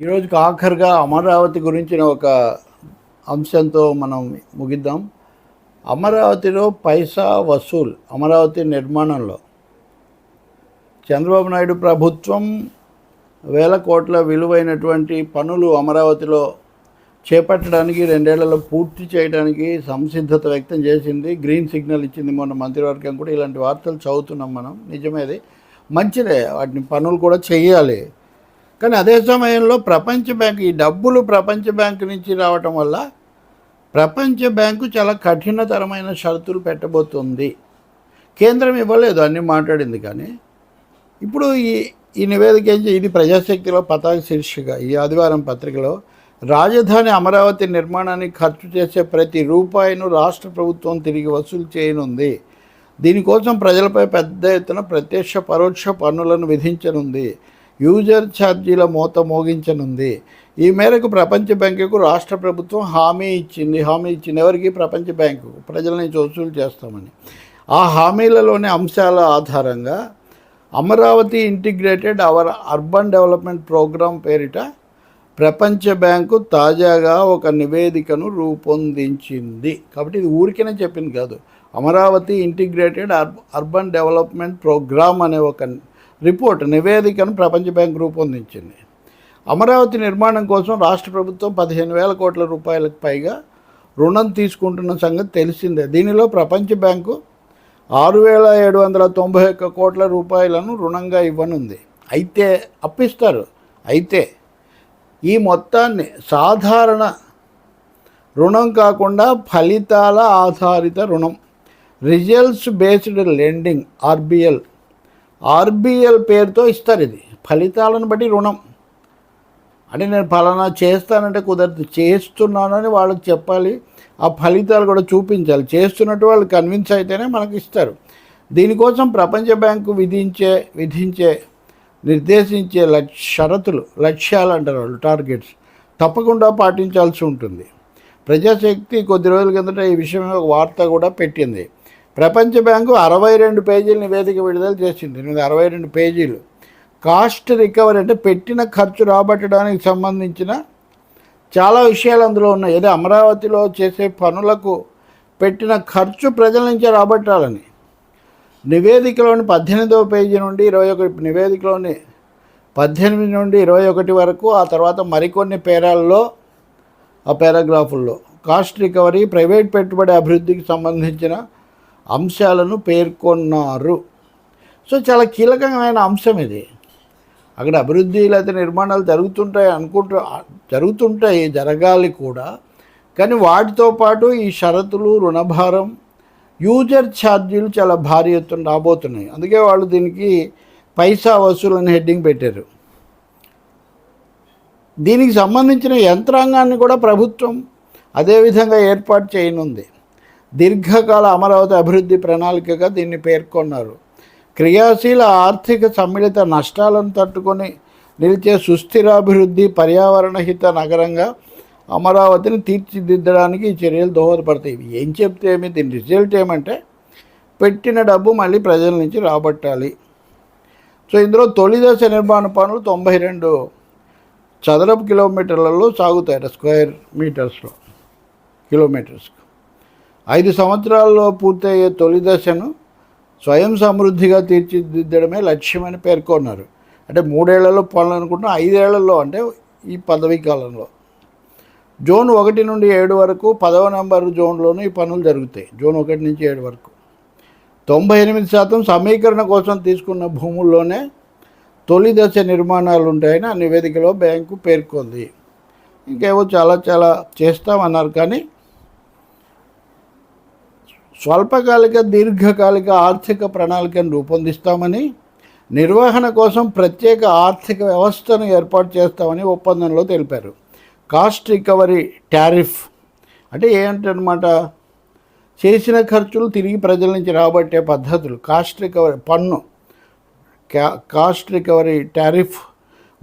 ఈరోజుకి ఆఖరిగా అమరావతి గురించిన ఒక అంశంతో మనం ముగిద్దాం. అమరావతిలో పైసా వసూల్ అమరావతి నిర్మాణంలో చంద్రబాబు నాయుడు ప్రభుత్వం వేల కోట్ల విలువైనటువంటి పనులు అమరావతిలో చేపట్టడానికి రెండేళ్ళలో పూర్తి చేయడానికి సంసిద్ధత వ్యక్తం చేసింది. గ్రీన్ సిగ్నల్ ఇచ్చింది మొన్న మంత్రివర్గం కూడా. ఇలాంటి వార్తలు చదువుతున్నాం మనం. నిజమేది మంచిదే. వాటిని పనులు కూడా చేయాలి. కానీ అదే సమయంలో ప్రపంచ బ్యాంక్ ఈ డబ్బులు ప్రపంచ బ్యాంక్ నుంచి రావటం వల్ల ప్రపంచ బ్యాంకు చాలా కఠినతరమైన షరతులు పెట్టబోతుంది. కేంద్రం ఇవ్వలేదు అన్ని మాట్లాడింది కానీ. ఇప్పుడు ఈ ఈ నివేదిక ఏం ఇది ప్రజాశక్తిలో పతాక శీర్షిక. ఈ ఆదివారం పత్రికలో రాజధాని అమరావతి నిర్మాణానికి ఖర్చు చేసే ప్రతి రూపాయిను రాష్ట్ర ప్రభుత్వం తిరిగి వసూలు చేయనుంది. దీనికోసం ప్రజలపై పెద్ద ఎత్తున ప్రత్యక్ష పరోక్ష పన్నులను విధించనుంది. యూజర్ ఛార్జీల మోత మోగించనుంది. ఈ మేరకు ప్రపంచ బ్యాంకుకు రాష్ట్ర ప్రభుత్వం హామీ ఇచ్చింది. హామీ ఇచ్చింది ఎవరికి? ప్రపంచ బ్యాంకు. ప్రజలని వసూలు చేస్తామని. ఆ హామీలలోని అంశాల ఆధారంగా Amaravati integrated our urban development program పేరిట ప్రపంచ బ్యాంకు తాజాగా ఒక నివేదికను రూపొందించింది. కాబట్టి ఇది ఊరికనే చెప్పింది కాదు. అమరావతి ఇంటిగ్రేటెడ్ అర్బ అర్బన్ డెవలప్మెంట్ ప్రోగ్రామ్ అనే ఒక రిపోర్ట్ నివేదికను ప్రపంచ బ్యాంక్ రూపొందించింది అమరావతి నిర్మాణం కోసం రాష్ట్ర ప్రభుత్వం పదిహేను వేల కోట్ల రూపాయలకు పైగా రుణం తీసుకుంటున్న సంగతి తెలిసిందే. దీనిలో ప్రపంచ బ్యాంకు ఆరు వేల ఏడు వందల తొంభై ఒక్క కోట్ల రూపాయలను రుణంగా ఇవ్వనుంది. అయితే అప్పిస్తారు. అయితే ఈ మొత్తాన్ని సాధారణ రుణం కాకుండా ఫలితాల ఆధారిత రుణం. Results based lending RBL RBL పేరుతో ఇస్తారు ఇది. ఫలితాలను బట్టి రుణం. అంటే నేను ఫలానా చేస్తానంటే కుదరదు. చేస్తున్నానని వాళ్ళకి చెప్పాలి. ఆ ఫలితాలు కూడా చూపించాలి. చేస్తున్నట్టు వాళ్ళు కన్విన్స్ అయితేనే మనకి ఇస్తారు. దీనికోసం ప్రపంచ బ్యాంకు విధించే విధించే నిర్దేశించే లక్ష షరతులు లక్ష్యాలు అంటారు వాళ్ళు టార్గెట్స్. తప్పకుండా పాటించాల్సి ఉంటుంది. ప్రజాశక్తి కొద్ది రోజుల కిందట ఈ విషయంలో ఒక వార్త కూడా పెట్టింది. ప్రపంచ బ్యాంకు అరవై రెండు పేజీల నివేదిక విడుదల చేసింది. ఎనిమిది అరవై రెండు పేజీలు. కాస్ట్ రికవరీ అంటే పెట్టిన ఖర్చు రాబట్టడానికి సంబంధించిన చాలా విషయాలు అందులో ఉన్నాయి. ఏదో అమరావతిలో చేసే పనులకు పెట్టిన ఖర్చు ప్రజల నుంచే రాబట్టాలని. నివేదికలోని పద్దెనిమిదవ పేజీ నుండి ఇరవై ఒకటి నివేదికలోని పద్దెనిమిది నుండి ఇరవై ఒకటి వరకు ఆ తర్వాత మరికొన్ని పేరాల్లో ఆ పారాగ్రాఫుల్లో. కాస్ట్ రికవరీ ప్రైవేట్ పెట్టుబడి అభివృద్ధికి సంబంధించిన అంశాలను పేర్కొన్నారు. సో చాలా కీలకమైన అంశం ఇది. అక్కడ అభివృద్ధి లేకపోతే నిర్మాణాలు జరుగుతుంటాయి అనుకుంటూ జరుగుతుంటాయి జరగాలి కూడా. కానీ వాటితో పాటు ఈ షరతులు రుణభారం యూజర్ ఛార్జీలు చాలా భారీ ఎత్తున రాబోతున్నాయి. అందుకే వాళ్ళు దీనికి పైసా వసూలు అని హెడ్డింగ్ పెట్టారు. దీనికి సంబంధించిన యంత్రాంగాన్ని కూడా ప్రభుత్వం అదేవిధంగా ఏర్పాటు చేయనుంది. దీర్ఘకాల అమరావతి అభివృద్ధి ప్రణాళికగా దీన్ని పేర్కొన్నారు. క్రియాశీల ఆర్థిక సమ్మిళిత నష్టాలను తట్టుకొని నిలిచే సుస్థిరాభివృద్ధి పర్యావరణ హిత నగరంగా అమరావతిని తీర్చిదిద్దడానికి ఈ చర్యలు దోహదపడతాయి. ఏం చెప్తే ఏమి? దీని రిజల్ట్ ఏమంటే పెట్టిన డబ్బు మళ్ళీ ప్రజల నుంచి రాబట్టాలి. సో ఇందులో తొలి దశ నిర్మాణ పనులు తొంభై రెండు చదరపు కిలోమీటర్లలో సాగుతాయట స్క్వేర్ మీటర్స్లో కిలోమీటర్స్కు. ఐదు సంవత్సరాల్లో పూర్తయ్యే తొలి దశను స్వయం సమృద్ధిగా తీర్చిదిద్దడమే లక్ష్యమని పేర్కొన్నారు. అంటే మూడేళ్ళలో పనులు అనుకుంటున్నా ఐదేళ్ళలో అంటే ఈ పదవీ కాలంలో. జోన్ ఒకటి నుండి ఏడు వరకు పదవ నెంబర్ జోన్లోనూ ఈ పనులు జరుగుతాయి. జోన్ ఒకటి నుంచి ఏడు వరకు. తొంభై ఎనిమిది శాతం సమీకరణ కోసం తీసుకున్న భూముల్లోనే తొలి దశ నిర్మాణాలు ఉంటాయని ఆ నివేదికలో బ్యాంకు పేర్కొంది. ఇంకేవో చాలా చాలా చేస్తామన్నారు కానీ స్వల్పకాలిక దీర్ఘకాలిక ఆర్థిక ప్రణాళికను రూపొందిస్తామని నిర్వహణ కోసం ప్రత్యేక ఆర్థిక వ్యవస్థను ఏర్పాటు చేస్తామని ఒప్పందంలో తెలిపారు. కాస్ట్ రికవరీ టారిఫ్ అంటే ఏంటన్నమాట? చేసిన ఖర్చులు తిరిగి ప్రజల నుంచి రాబట్టే పద్ధతులు. కాస్ట్ రికవరీ పన్ను. కాస్ట్ రికవరీ టారిఫ్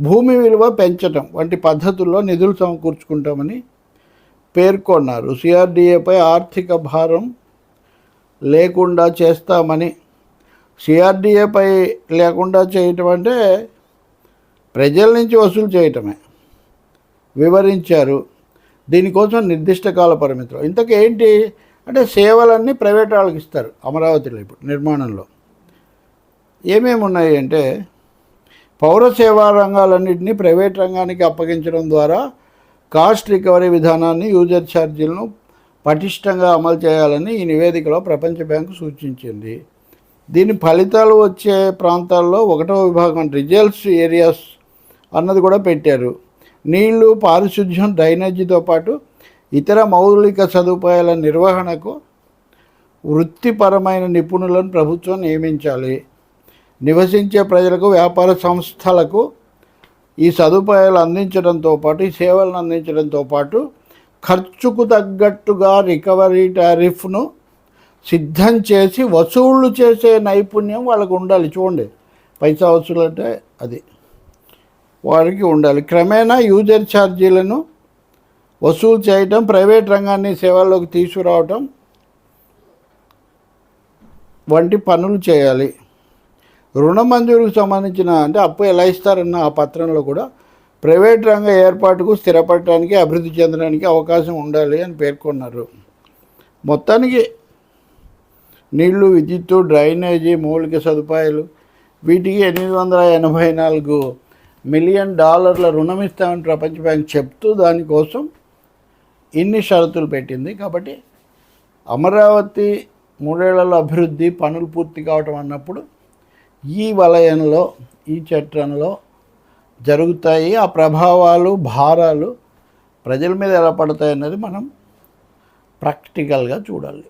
భూమి విలువ పెంచడం వంటి పద్ధతుల్లో నిధులు సమకూర్చుకుంటామని పేర్కొన్నారు. సిఆర్డిఏపై ఆర్థిక భారం లేకుండా చేస్తామని. సిఆర్డిఏపై లేకుండా చేయటం అంటే ప్రజల నుంచి వసూలు చేయటమే. వివరించారు. దీనికోసం నిర్దిష్ట కాల పరిమితులు. ఇంతకు ఏంటి? అంటే సేవలన్నీ ప్రైవేట్ వాళ్ళకి ఇస్తారు అమరావతిలో ఇప్పుడు నిర్మాణంలో. ఏమేమి ఉన్నాయి అంటే పౌర సేవా రంగాలన్నింటినీ ప్రైవేట్ రంగానికి అప్పగించడం ద్వారా కాస్ట్ రికవరీ విధానాన్ని యూజర్ ఛార్జీలను పటిష్టంగా అమలు చేయాలని ఈ నివేదికలో ప్రపంచ బ్యాంకు సూచించింది. దీని ఫలితాలు వచ్చే ప్రాంతాల్లో ఒకటో విభాగం రిజల్ట్స్ ఏరియాస్ అన్నది కూడా పెట్టారు. నీళ్ళు పారిశుధ్యం డ్రైనేజీతో పాటు ఇతర మౌలిక సదుపాయాల నిర్వహణకు వృత్తిపరమైన నిపుణులను ప్రభుత్వం నియమించాలి. నివసించే ప్రజలకు వ్యాపార సంస్థలకు ఈ సదుపాయాలు అందించడంతో పాటు ఈ సేవలను అందించడంతో పాటు ఖర్చుకు తగ్గట్టుగా రికవరీ టారిఫ్ను సిద్ధం చేసి వసూళ్ళు చేసే నైపుణ్యం వాళ్ళకు ఉండాలి. చూడండి పైసా వసూలు అంటే అది. వారికి ఉండాలి. క్రమేణా యూజర్ ఛార్జీలను వసూలు చేయటం ప్రైవేట్ రంగాన్ని సేవల్లోకి తీసుకురావటం వంటి పనులు చేయాలి. రుణ మంజూరుకు సంబంధించిన అంటే అప్పు ఎలా ఇస్తారన్న ఆ పత్రంలో కూడా ప్రైవేట్ రంగ ఏర్పాటుకు స్థిరపడటానికి అభివృద్ధి చెందడానికి అవకాశం ఉండాలి అని పేర్కొన్నారు. మొత్తానికి నీళ్ళు విద్యుత్తు డ్రైనేజీ మౌలిక సదుపాయాలు వీటికి ఎనిమిది వందల ఎనభై నాలుగు మిలియన్ డాలర్ల రుణం ఇస్తామని ప్రపంచ బ్యాంక్ చెప్తూ దానికోసం ఇన్ని షరతులు పెట్టింది. కాబట్టి అమరావతి మూడేళ్ళలో అభివృద్ధి పనులు పూర్తి కావటం అన్నప్పుడు ఈ వలయంలో ఈ చట్టంలో జరుగుతాయి ఆ ప్రభావాలు భారాలు ప్రజల మీద ఎలా పడతాయి అన్నది మనం ప్రాక్టికల్గా చూడాలి.